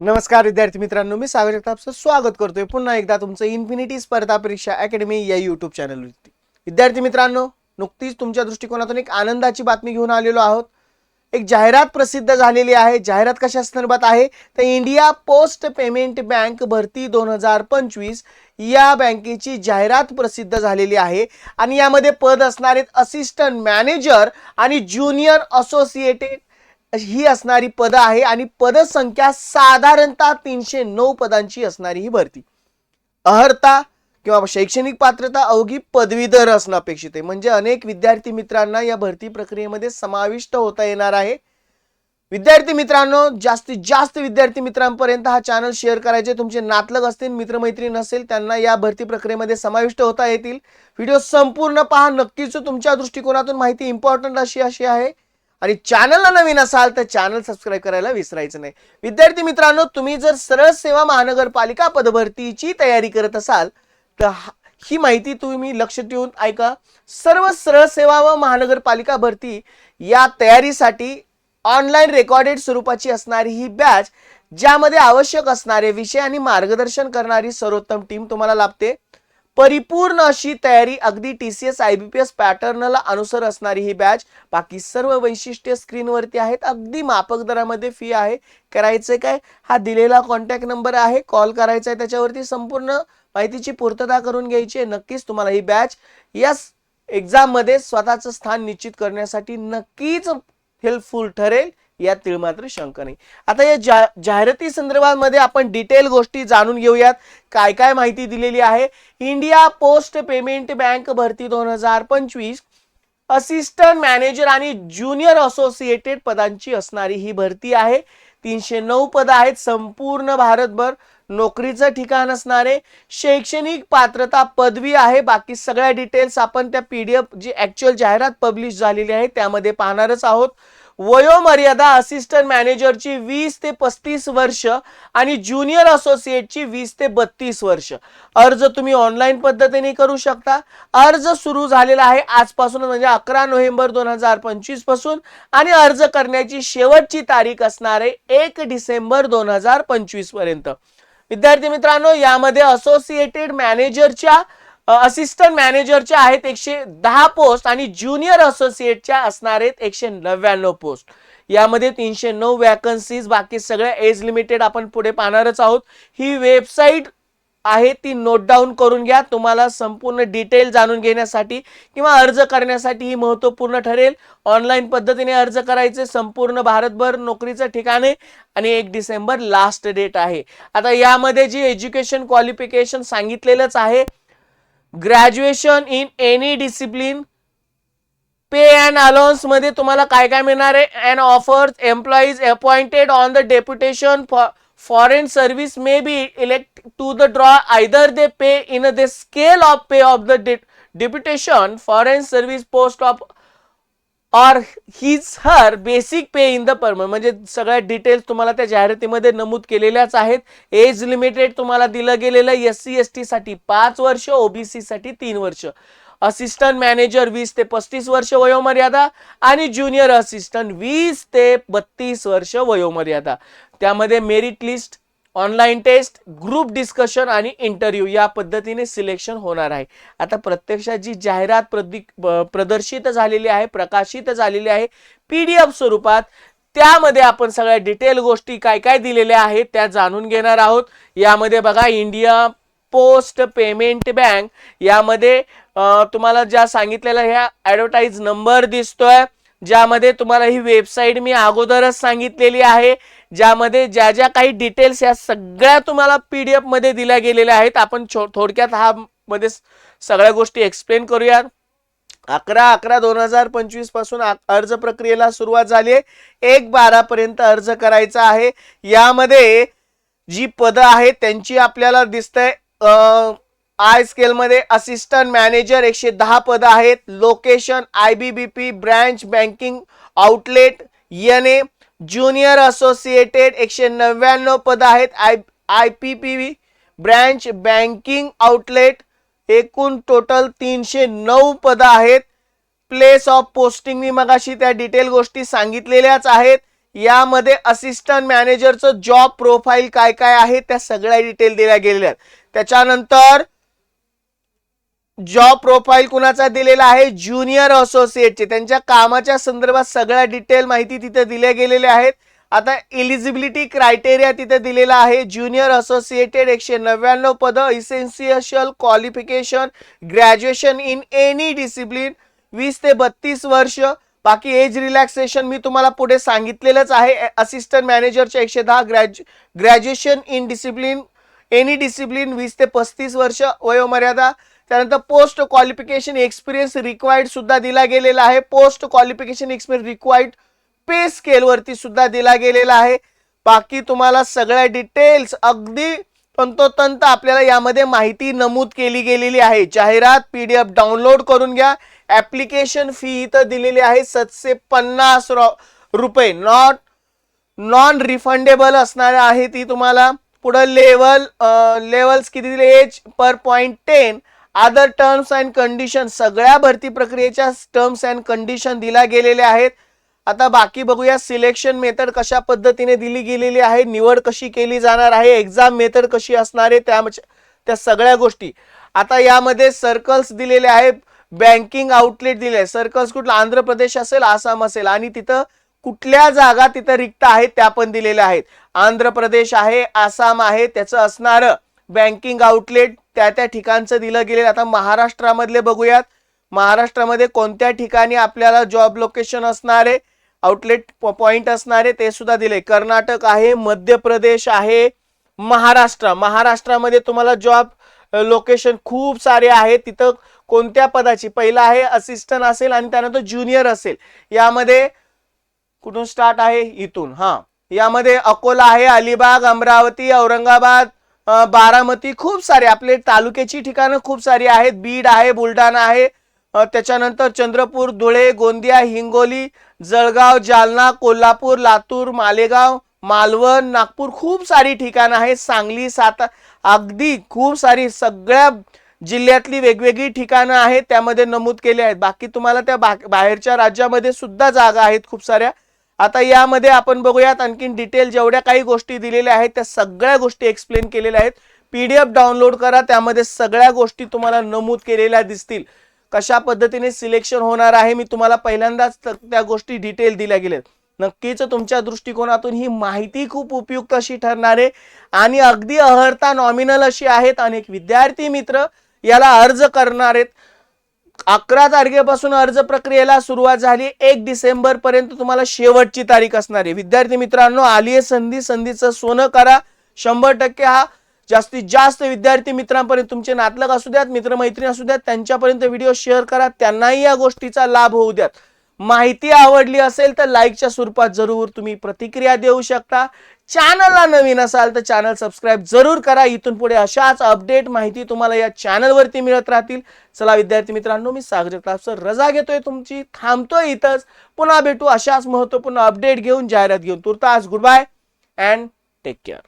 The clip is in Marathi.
नमस्कार विद्यार्थी मित्रांनो मी सागर जगतापचं स्वागत करतोय पुन्हा एकदा तुमचं इन्फिनिटी स्पर्धा परीक्षा अकॅडमी या यूट्यूब चॅनलवरती विद्यार्थी मित्रांनो नुकतीच तुमच्या दृष्टिकोनातून एक आनंदाची बातमी घेऊन आलेलो आहोत. एक जाहिरात प्रसिद्ध झालेली आहे. जाहिरात कशा संदर्भात आहे? तर इंडिया पोस्ट पेमेंट बँक भरती दोन हजार पंचवीस या बँकेची जाहिरात प्रसिद्ध झालेली आहे. आणि यामध्ये पद असणारे असिस्टंट मॅनेजर आणि ज्युनियर असोसिएटेड ही असणारी पदं आहे आणि पदसंख्या साधारणतः तीनशे नऊ पदांची असणारी ही भरती. अहर्ता किंवा शैक्षणिक पात्रता अवघी पदवीधर असणं अपेक्षित आहे. म्हणजे अनेक विद्यार्थी मित्रांना या भरती प्रक्रियेमध्ये समाविष्ट होता येणार आहे. विद्यार्थी मित्रांनो जास्तीत जास्त विद्यार्थी मित्रांपर्यंत हा चॅनल शेअर करायचे. तुमचे नातलग असतील मित्रमैत्रीण असेल त्यांना या भरती प्रक्रियेमध्ये समाविष्ट होता येतील. व्हिडिओ संपूर्ण पहा. नक्कीच तुमच्या दृष्टिकोनातून माहिती इम्पॉर्टंट अशी अशी आहे. आणि चॅनलला नवीन असाल तर चॅनल सबस्क्राईब करायला विसरायचं नाही. विद्यार्थी मित्रांनो तुम्ही जर सरळ सेवा महानगरपालिका पदभरतीची तयारी करत असाल तर हा- ही माहिती तुम्ही लक्ष ठेवून ऐका. सर्व सरळ सेवा व महानगरपालिका भरती या तयारीसाठी ऑनलाईन रेकॉर्डेड स्वरूपाची असणारी ही बॅच ज्यामध्ये आवश्यक असणारे विषय आणि मार्गदर्शन करणारी सर्वोत्तम टीम तुम्हाला लाभते. परिपूर्ण अशी तयारी अगदी T C S I B P S पॅटर्नला अनुसर असणारी ही बॅच बाकी सर्व वैशिष्ट्ये स्क्रीनवरती आहेत. अगदी मापक दरामध्ये फी आहे. करायचं काय? हा दिलेला कॉन्टॅक्ट नंबर आहे. कॉल करायचा आहे त्याच्यावरती संपूर्ण माहितीची पूर्तता करून घ्यायची आहे. नक्कीच तुम्हाला ही बॅच या एक्झाममध्ये स्वतःचं स्थान निश्चित करण्यासाठी नक्कीच हेल्पफुल ठरेल. यात तिळमात्र शंका नाही. आता या जा जाहिराती संदर्भामध्ये आपण डिटेल गोष्टी जाणून घेऊयात. काय काय माहिती दिलेली आहे. इंडिया पोस्ट पेमेंट बँक भरती दोन हजार पंचवीस असिस्टंट मॅनेजर आणि ज्युनियर असोसिएटेड पदांची असणारी ही भरती आहे. तीनशे नऊ पद आहेत. संपूर्ण भारतभर नोकरीचं ठिकाण असणारे. शैक्षणिक पात्रता पदवी आहे. बाकी सगळ्या डिटेल्स आपण त्या पीडीएफ जी ऍक्च्युअल जाहिरात पब्लिश झालेली आहे त्यामध्ये पाहणारच आहोत. वयोमर्यादा असिस्टंट मॅनेजरची वीस ते पस्तीस वर्ष आणि ज्युनियर असोसिएटची वीस ते बत्तीस वर्ष. अर्ज तुम्ही ऑनलाईन पद्धतीने करू शकता. अर्ज सुरू झालेला आहे आजपासून म्हणजे अकरा नोव्हेंबर दोन हजार पंचवीसपासून आणि अर्ज करण्याची शेवटची तारीख असणार आहे एक डिसेंबर दोन हजार पंचवीसपर्यंत. विद्यार्थी मित्रांनो यामध्ये असोसिएटेड मॅनेजरच्या असिस्टंट मॅनेजरच्या आहेत एकशे दहा पोस्ट आणि ज्युनियर असोसिएटच्या असणार आहेत एकशे नव्याण्णव पोस्ट यामध्ये तीनशे नऊ वॅकन्सीज बाकी सगळ्या एज लिमिटेड आपण पुढे पाहणारच आहोत. ही वेबसाईट आहे ती नोट डाऊन करून घ्या. तुम्हाला संपूर्ण डिटेल जाणून घेण्यासाठी किंवा अर्ज करण्यासाठी ही महत्त्वपूर्ण ठरेल. ऑनलाईन पद्धतीने अर्ज करायचे संपूर्ण भारतभर नोकरीचं ठिकाण आहे आणि एक डिसेंबर लास्ट डेट आहे. आता यामध्ये जी एज्युकेशन क्वालिफिकेशन सांगितलेलंच आहे graduation in any discipline pay and अलाउन्समध्ये तुम्हाला काय काय मिळणार आहे? And offers employees appointed on the deputation foreign service may be elect to the draw either they pay in the scale of pay of the deputation foreign service post of or his her basic pay in the permanent म्हणजे सगळ्या डिटेल्स तुम्हाला त्या जाहिरातीमध्ये नमूद केलेल्याच आहेत. एज लिमिटेड तुम्हाला दिलं गेलेलं एस सी एस टीसाठी पाच वर्ष ओबीसीसाठी तीन वर्ष. असिस्टंट मॅनेजर वीस ते पस्तीस वर्ष वयोमर्यादा आणि ज्युनियर असिस्टंट वीस ते बत्तीस वर्ष वयोमर्यादा. त्यामध्ये merit list online test group discussion आणि इंटरव्ह्यू या पद्धतीने सिलेक्शन होणार आहे. आता प्रत्यक्षात जी जाहिरात प्रदि ब- प्रदर्शित झालेली आहे प्रकाशित झालेली आहे पी डी एफ स्वरूपात त्यामध्ये आपण सगळ्या डिटेल गोष्टी काय काय दिलेल्या आहेत त्या जाणून घेणार आहोत. यामध्ये बघा इंडिया पोस्ट पेमेंट बँक यामध्ये तुम्हाला ज्या सांगितलेल्या ह्या ॲडव्हर्टाईज नंबर दिसतोय. ज्यामध्ये तुम्हाला ही वेबसाईट मी अगोदरच सांगितलेली आहे ज्यामध्ये ज्या ज्या काही डिटेल्स या सगळ्या तुम्हाला पी डी एफमध्ये दिल्या गेलेल्या आहेत. आपण छो- थोडक्यात हा मध्ये सगळ्या गोष्टी एक्सप्लेन करूयात. अकरा अकरा दोन हजार पंचवीसपासून आ- अर्ज प्रक्रियेला सुरुवात झाली आहे. एक बारा पर्यंत अर्ज करायचा आहे. यामध्ये जी पदं आहेत त्यांची आपल्याला दिसतंय आय स्केलमध्ये असिस्टंट मॅनेजर एकशे दहा पदं आहेत. Location I B B P branch banking outlet N A junior associated एकशे नव्याण्णव पदं आहेत. I I P P V branch banking outlet एकूण टोटल तीनशे नऊ पदं आहेत. प्लेस ऑफ पोस्टिंग मी मगाशी त्या डिटेल गोष्टी सांगितलेल्याच आहेत. यामध्ये असिस्टंट मॅनेजरचं जॉब प्रोफाईल काय काय आहे त्या सगळ्या डिटेल दिल्या गेलेल्या आहेत. त्याच्यानंतर जॉब प्रोफाईल कुणाचा दिलेला आहे? ज्युनियर असोसिएटचे त्यांच्या कामाच्या संदर्भात सगळ्या डिटेल माहिती तिथे दिल्या गेलेल्या आहेत. आता एलिजिबिलिटी क्रायटेरिया तिथे दिलेला आहे. ज्युनियर असोसिएटेड एकशे नव्याण्णव पदं essential qualification graduation in any discipline वीस ते बत्तीस वर्ष. बाकी एज रिलॅक्सेशन मी तुम्हाला पुढे सांगितलेलंच आहे. असिस्टंट मॅनेजरचे एकशे दहा gradu graduation in discipline any discipline वीस ते पस्तीस वर्ष वयोमर्यादा. त्यानंतर पोस्ट क्वालिफिकेशन एक्सपिरियन्स रिक्वायर्ड सुद्धा दिला गेलेला आहे. Post qualification experience required pay स्केलवरती सुद्धा दिला गेलेला आहे. बाकी तुम्हाला सगळ्या डिटेल्स अगदी तंतोतंत आपल्याला यामध्ये माहिती नमूद केली गेलेली आहे. जाहिरात पी डी एफ डाउनलोड करून घ्या. ॲप्लिकेशन फी इथं दिलेली आहे सातशे पन्नास रुपये. नॉट नॉन रिफंडेबल असणार आहे ती तुम्हाला. पुढं लेवल लेवल्स किती दिले? Age per point ten other terms and condition सगळ्या भरती प्रक्रियेच्या टर्म्स अँड कंडिशन दिल्या गेलेल्या आहेत. आता बाकी बघूया सिलेक्शन मेथड कशा पद्धतीने दिली गेलेली आहे निवड कशी केली जाणार आहे एक्झाम मेथड कशी असणार आहे त्या त्या सगळ्या गोष्टी. आता यामध्ये सर्कल्स दिलेले आहे बँकिंग आउटलेट दिले सर्कल्स कुठला? आंध्र प्रदेश असेल आसाम असेल. आणि तिथं कुठल्या जागा तिथं रिक्त आहेत त्या पण दिलेल्या आहेत. आंध्र प्रदेश आहे आसाम आहे त्याचं असणारं बँकिंग आउटलेट त्या त्या ठिकाणचं दिलं गेलेलं आता महाराष्ट्रामधले बघूयात. महाराष्ट्रामध्ये कोणत्या ठिकाणी आपल्याला जॉब लोकेशन असणारे आउटलेट पॉइंट असणारे ते सुद्धा दिले कर्नाटक आहे मध्य प्रदेश आहे महाराष्ट्र. महाराष्ट्रामध्ये तुम्हाला जॉब लोकेशन खूप सारे आहेत. तिथं कोणत्या पदाची? पहिला आहे असिस्टंट असेल आणि त्यानंतर ज्युनियर असेल. यामध्ये कुठून स्टार्ट आहे? इथून. हा. यामध्ये अकोला आहे अलिबाग अमरावती औरंगाबाद बारामती खूप सारे आपले तालुक्याची ठिकाणं खूप सारी आहेत. बीड आहे बुलढाणा आहे. त्याच्यानंतर चंद्रपूर धुळे गोंदिया हिंगोली जळगाव जालना कोल्हापूर लातूर मालेगाव मालवण नागपूर खूप सारी ठिकाणं आहेत. सांगली साता अगदी खूप सारी सगळ्या जिल्ह्यातली वेगवेगळी ठिकाणं आहेत त्यामध्ये नमूद केले आहेत. बाकी तुम्हाला त्या बा बाहेरच्या राज्यामध्ये सुद्धा जागा आहेत खूप साऱ्या. आता यामध्ये आपण बघूयात आणखीन डिटेल जेवढ्या काही गोष्टी दिलेल्या आहेत त्या सगळ्या गोष्टी एक्सप्लेन केलेल्या आहेत. पीडीएफ डाउनलोड करा त्यामध्ये सगळ्या गोष्टी तुम्हाला नमूद केलेल्या दिसतील. कशा पद्धतीने सिलेक्शन होणार आहे मी तुम्हाला पहिल्यांदाच त्या गोष्टी डिटेल दिल्या गेल्या नक्कीच तुमच्या दृष्टिकोनातून ही माहिती खूप उपयुक्त अशी ठरणार आहे. आणि अगदी अहर्ता नॉमिनल अशी आहेत अनेक विद्यार्थी मित्र याला अर्ज करणार आहेत. अकरा तारखेपासून अर्ज प्रक्रियेला सुरुवात झाली. एक डिसेंबर पर्यंत तुम्हाला शेवटची तारीख असणार आहे. विद्यार्थी मित्रांनो आली आहे संधी संधीचं सोनं करा. शंभर टक्के हा जास्तीत जास्त विद्यार्थी मित्रांपर्यंत तुमचे नातलग असू द्यात मित्रमैत्रिणी असू द्यात त्यांच्यापर्यंत व्हिडिओ शेअर करा. त्यांनाही या गोष्टीचा लाभ होऊ द्यात. माहिती आवडली असेल तर लाईकच्या स्वरूपात जरूर तुम्ही प्रतिक्रिया देऊ शकता. चॅनलला नवीन असाल तर चॅनल सबस्क्राईब जरूर करा. इथून पुढे अशाच अपडेट माहिती तुम्हाला या चॅनलवरती मिळत राहतील. चला विद्यार्थी मित्रांनो मी सागर क्लासवर सर रजा घेतोय तुमची. थांबतोय इथंच. पुन्हा भेटू अशाच महत्त्वपूर्ण अपडेट घेऊन जाहिरात घेऊन. तुर्तास good bye and take care.